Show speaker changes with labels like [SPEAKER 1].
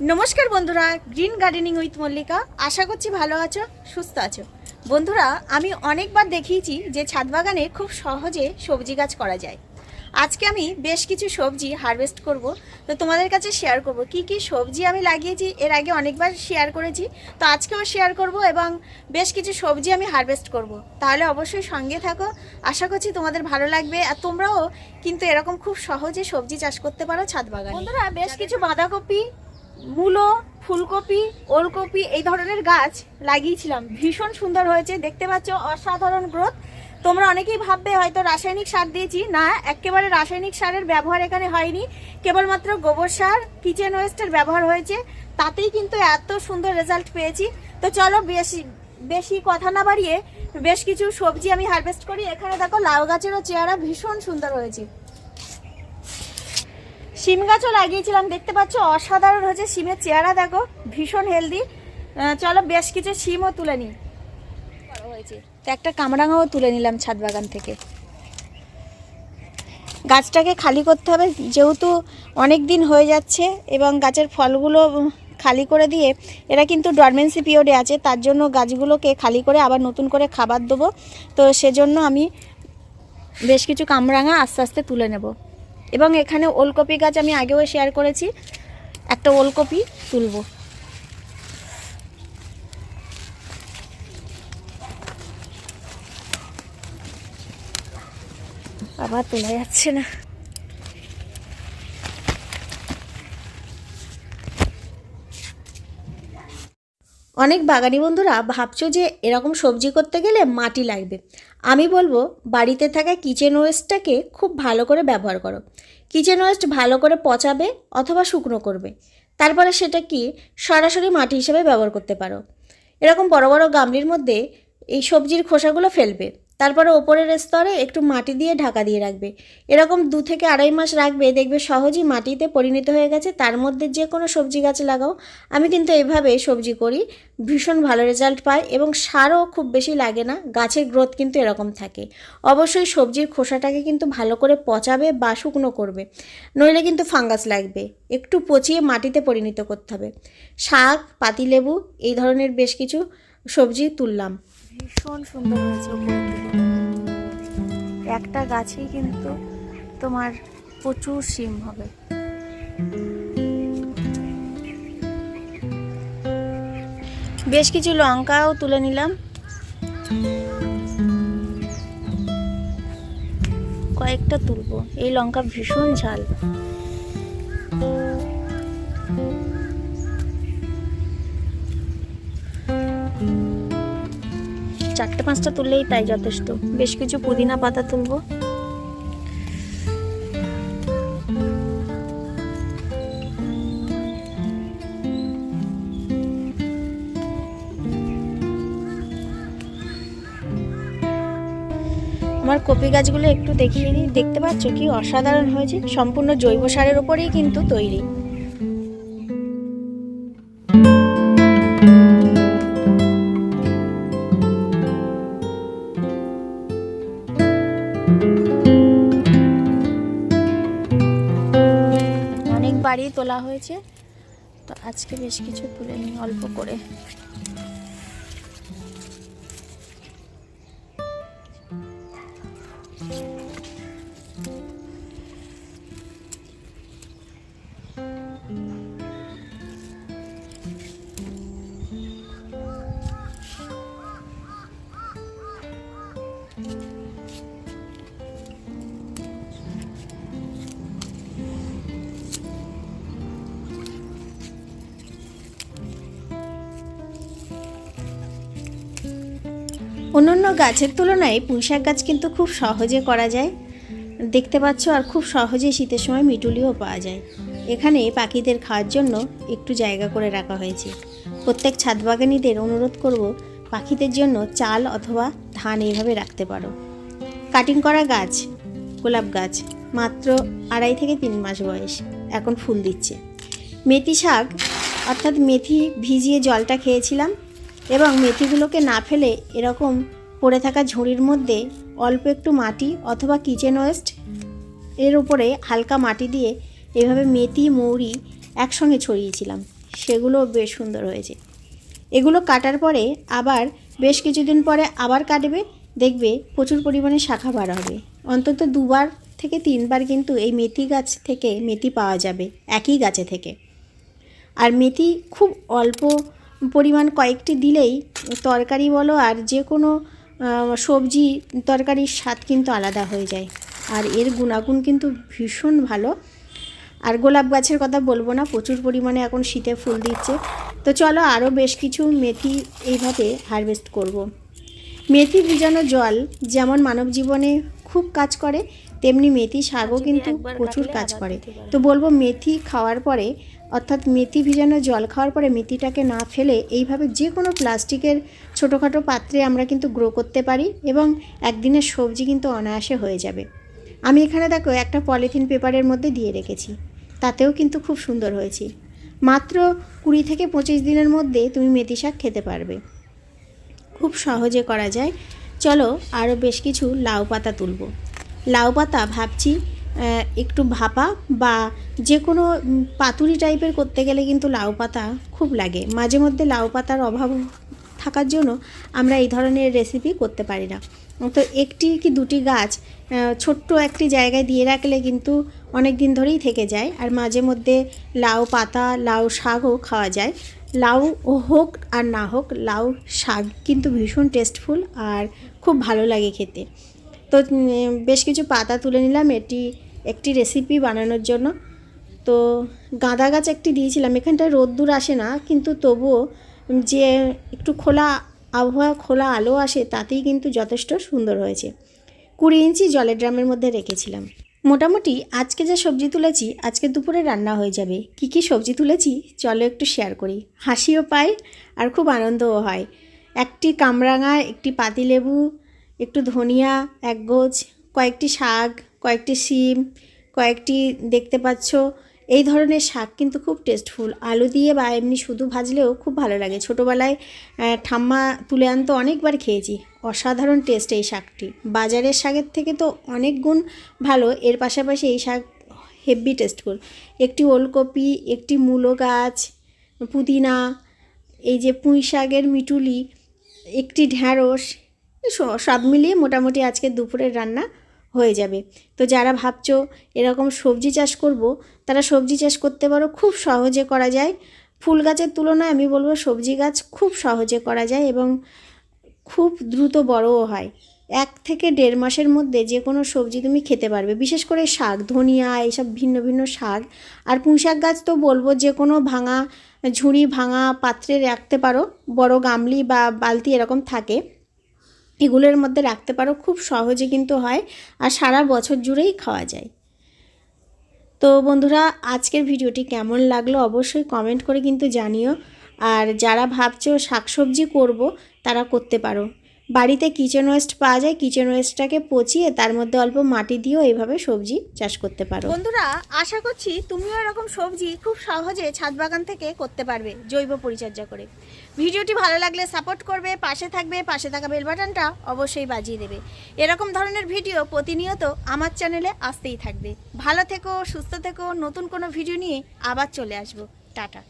[SPEAKER 1] নমস্কার বন্ধুরা green gardening with Mallika. আশা করছি ভালো আছো সুস্থ আছো। বন্ধুরা আমি অনেকবার দেখিয়েছি যে ছাদ বাগানে খুব সহজে সবজি গাছ করা যায়। আজকে আমি বেশ কিছু সবজি হারভেস্ট করব তো তোমাদের কাছে শেয়ার করব। কি কি সবজি আমি লাগিয়েছি এর আগে অনেকবার শেয়ার করেছি তো আজকেও শেয়ার করব এবং বেশ কিছু সবজি আমি হারভেস্ট করব। তাহলে অবশ্যই সঙ্গে থাকো। আশা করছি তোমাদের ভালো লাগবে আর তোমরাও কিন্তু এরকম খুব সহজে সবজি চাষ করতে পারো ছাদ বাগানে। বন্ধুরা বেশ কিছু বাঁধাকপি মূলো, ফুলকপি, ওলকপি এই ধরনের গাছ লাগিয়েছিলাম। ভীষণ সুন্দর হয়েছে, দেখতে পাচ্ছ, অসাধারণ গ্রোথ তোমরা অনেকেই ভাববে হয়তো রাসায়নিক সার দিয়েছি। না, একেবারে রাসায়নিক সারের ব্যবহার এখানে হয়নি। কেবলমাত্র গোবর সার, কিচেন ওয়েস্টের ব্যবহার হয়েছে। তাতেই কিন্তু এত সুন্দর রেজাল্ট পেয়েছি। তো চলো বেশি বেশি কথা না বাড়িয়ে বেশ কিছু সবজি আমি হারভেস্ট করি। এখানে দেখো লাউ গাছেরও চেহারা ভীষণ সুন্দর হয়েছে। সিম গাছও লাগিয়েছিলাম, দেখতে পাচ্ছ অসাধারণ হয়েছে সিমের চেহারা, দেখো, ভীষণ হেলদি চলো বেশ কিছু সিমও তুলে নিই। হয়েছে তো একটা কামরাঙাও তুলে নিলাম ছাদ বাগান থেকে। গাছটাকে খালি করতে হবে, যেহেতু অনেক দিন হয়ে যাচ্ছে এবং গাছের ফলগুলো খালি করে দিয়ে, এরা কিন্তু ডরমেন্সি পিরিয়ডে আছে, তার জন্য গাছগুলোকে খালি করে আবার নতুন করে খাবার দেবো। তো সেজন্য আমি বেশ কিছু কামরাঙা আস্তে আস্তে তুলে নেব। এবং এখানে ওলকপি গাছ আমি আগেও শেয়ার করেছি। একটা ওলকপি তুলব। আবার তোলা যাচ্ছে না। অনেক বাগানি বন্ধুরা ভাবছ যে এরকম সবজি করতে গেলে মাটি লাগবে। আমি বলব, বাড়িতে থাকা কিচেন ওয়েস্টটাকে খুব ভালো করে ব্যবহার করো। কিচেন ওয়েস্ট ভালো করে পচাবে অথবা শুকনো করবে। তারপরে সেটা কি? সরাসরি মাটি হিসেবে ব্যবহার করতে পারো। এরকম বড় বড় গামলির মধ্যে এই সবজির খোসাগুলো ফেলবে। তারপরে ওপরের স্তরে একটু মাটি দিয়ে ঢাকা দিয়ে রাখবে। এরকম দু থেকে আড়াই মাস রাখবে, দেখবে সহজেই মাটিতে পরিণত হয়ে গেছে। তার মধ্যে যে কোনো সবজি গাছ লাগাও। আমি কিন্তু এইভাবে সবজি করি, ভীষণ ভালো রেজাল্ট পাই এবং সারও খুব বেশি লাগে না, গাছের গ্রোথ কিন্তু এরকম থাকে। অবশ্যই সবজির খোসাটাকে কিন্তু ভালো করে পচাবে বা শুকনো করবে, নইলে কিন্তু ফাঙ্গাস লাগবে। একটু পচিয়ে মাটিতে পরিণত করতে হবে। শাক, পাতিলেবু, এই ধরনের বেশ কিছু সবজি তুললাম। ভীষণ সুন্দর হয়েছে একটা গাছেই কিন্তু তোমার প্রচুর সিম হবে। বেশ কিছু লঙ্কাও তুলে নিলাম। কয়েকটা তুলবো। এই লঙ্কা ভীষণ ঝাল। চারটে পাঁচটা তুললেই তাই যথেষ্ট। বেশ কিছু পুদিনা পাতা তুলবো। আমার কপি গাছগুলো একটু দেখিয়ে দিই। দেখতে পাচ্ছ কি অসাধারণ হয়েছে। সম্পূর্ণ জৈব সারের উপরেই কিন্তু তৈরি। তোলা হয়েছে। তো আজকে বেশ কিছু তুলে নিই অল্প করে। অন্যান্য গাছের তুলনায় পুঁইশাক গাছ কিন্তু খুব সহজে করা যায়। দেখতে পাচ্ছ আর খুব সহজে শীতের সময় মিটুলিও পাওয়া যায়। এখানে পাখিদের খাওয়ার জন্য একটু জায়গা করে রাখা হয়েছে। প্রত্যেক ছাদ বাগানিদের অনুরোধ করব পাখিদের জন্য চাল অথবা ধান এইভাবে রাখতে পারো। কাটিং করা গাছ, গোলাপ গাছ, মাত্র আড়াই থেকে তিন মাস বয়স, এখন ফুল দিচ্ছে। মেথি শাক, অর্থাৎ মেথি ভিজিয়ে জলটা খেয়েছিলাম এবং মেথিগুলোকে না ফেলে এরকম পড়ে থাকা ঝুড়ির মধ্যে অল্প একটু মাটি অথবা কিচেন ওয়েস্ট এর উপরে হালকা মাটি দিয়ে এভাবে মেথি, মৌরি একসঙ্গে ছড়িয়েছিলাম। সেগুলো বেশ সুন্দর হয়েছে। এগুলো কাটার পরে আবার বেশ কিছুদিন পরে আবার কাটবে, দেখবে প্রচুর পরিমাণে শাখা বার হবে। অন্তত দুবার থেকে তিনবার কিন্তু এই মেথি গাছ থেকে মেথি পাওয়া যাবে, একই গাছে থেকে। আর মেথি খুব অল্প পরিমাণ কয়েকটি দিলেই তরকারি বলো আর যে কোনো সবজি তরকারির স্বাদ কিন্তু আলাদা হয়ে যায়। আর এর গুণাগুণ কিন্তু ভীষণ ভালো। আর গোলাপ গাছের কথা বলব না প্রচুর পরিমাণে এখন শীতে ফুল দিচ্ছে। তো চলো আরও বেশ কিছু মেথি এইভাবে হারভেস্ট করব। মেথি ভিজানো জল যেমন মানব জীবনে খুব কাজ করে তেমনি মেথি শাকও কিন্তু প্রচুর কাজ করে। তো বলব মেথি খাওয়ার পরে অর্থাৎ মেথি ভিজানো জল খাওয়ার পরে মেথিটাকে না ফেলে এইভাবে যে কোনো প্লাস্টিকের ছোটোখাটো পাত্রে আমরা কিন্তু গ্রো করতে পারি এবং একদিনের সবজি কিন্তু অনায়াসে হয়ে যাবে। আমি এখানে দেখো একটা পলিথিন পেপারের মধ্যে দিয়ে রেখেছি। তাতেও কিন্তু খুব সুন্দর হয়েছে। মাত্র কুড়ি থেকে পঁচিশ দিনের মধ্যে তুমি মেথি শাক খেতে পারবে। খুব সহজে করা যায়। চলো আরও বেশ কিছু লাউ পাতা তুলব। লাউ পাতা ভাবছি একটু ভাপা বা যে কোনো পাতুরি টাইপের করতে গেলে কিন্তু লাউ পাতা খুব লাগে। মাঝে মধ্যে লাউ পাতার অভাব থাকার জন্য আমরা এই ধরনের রেসিপি করতে পারি না। তো একটি কি দুটি গাছ ছোট্ট একটি জায়গায় দিয়ে রাখলে কিন্তু অনেক দিন ধরেই থেকে যায় আর মাঝে মধ্যে লাউ পাতা, লাউ শাকও খাওয়া যায়। লাউ হোক আর না হোক, লাউ শাক কিন্তু ভীষণ টেস্টফুল আর খুব ভালো লাগে খেতে। তো বেশ কিছু পাতা তুলে নিলাম এটি, একটি রেসিপি বানানোর জন্য। তো, গাঁদা গাছ একটি দিয়েছিলাম, এখানটায় রোদ্দুর আসে না, কিন্তু তবুও যে একটু খোলা আবহাওয়া, খোলা আলো আসে, তাতেই কিন্তু যথেষ্ট সুন্দর হয়েছে। কুড়ি ইঞ্চি জলের ড্রামের মধ্যে রেখেছিলাম। মোটামুটি আজকে যে সবজি তুলেছি, আজকে দুপুরে রান্না হয়ে যাবে। কি কি সবজি তুলেছি, চলো একটু শেয়ার করি। হাসিও পাই আর খুব আনন্দও হয়। একটি কামরাঙা, একটি পাতিলেবু একটু ধনিয়া, এক গোছ, কয়েকটি শাক, কয়েকটি শিম, কয়েকটি দেখতে পাচ্ছ। এই ধরনের শাক কিন্তু খুব টেস্টফুল আলু দিয়ে বা এমনি শুধু ভাজলেও খুব ভালো লাগে। ছোটোবেলায় ঠাম্মা তুলে আনতো অনেকবার খেয়েছি। অসাধারণ টেস্ট এই শাকটি। বাজারের শাকের থেকে তো অনেক গুণ ভালো। এর পাশাপাশি এই শাক হেভি টেস্টফুল একটি ওলকপি, একটি মূলো গাছ, পুদিনা, এই যে পুঁই শাকের মিটুলি, একটি ঢ্যাঁড়স সব মিলিয়ে মোটামুটি আজকে দুপুরের রান্না হয়ে যাবে। তো যারা ভাবছ এরকম সবজি চাষ করব, তারা সবজি চাষ করতে পারো, খুব সহজে করা যায়। ফুল গাছের তুলনায় আমি বলব সবজি গাছ খুব সহজে করা যায় এবং খুব দ্রুত বড়ও হয়। এক থেকে দেড় মাসের মধ্যে যে কোনো সবজি তুমি খেতে পারবে, বিশেষ করে শাক, ধনিয়া, এইসব ভিন্ন ভিন্ন শাক। আর পুঁই শাক গাছ তো বলব যে কোনো ভাঙা, ঝুড়ি ভাঙা পাত্রে রাখতে পারো, বড় গামলি বা বালতি এরকম থাকে। এগুলোর মধ্যে রাখতে পারো, খুব সহজে কিন্তু হয় আর সারা বছর জুড়েই খাওয়া যায়। তো বন্ধুরা, আজকের ভিডিওটি কেমন লাগল অবশ্যই কমেন্ট করে কিন্তু জানিও। আর যারা ভাবছ শাকসবজি করব, তারা করতে পারো। বাড়িতে কিচেন ওয়েস্ট পাওয়া যায় কিচেন ওয়েস্টটাকে পচিয়ে তার মধ্যে অল্প মাটি দিয়েও এইভাবে সবজি চাষ করতে পারো। বন্ধুরা, আশা করছি তুমিও এরকম সবজি খুব সহজে ছাদ বাগান থেকে করতে পারবে, জৈব পরিচর্যা করে। ভিডিওটি ভালো লাগলে সাপোর্ট করবে, পাশে থাকবে, পাশে থাকা বেল বাটনটা অবশ্যই বাজিয়ে দেবে। এরকম ধরনের ভিডিও প্রতিনিয়ত আমার চ্যানেলে আসতেই থাকবে। ভালো থেকো, সুস্থ থেকো, নতুন কোনো ভিডিও নিয়ে আবার চলে আসব। টাটা।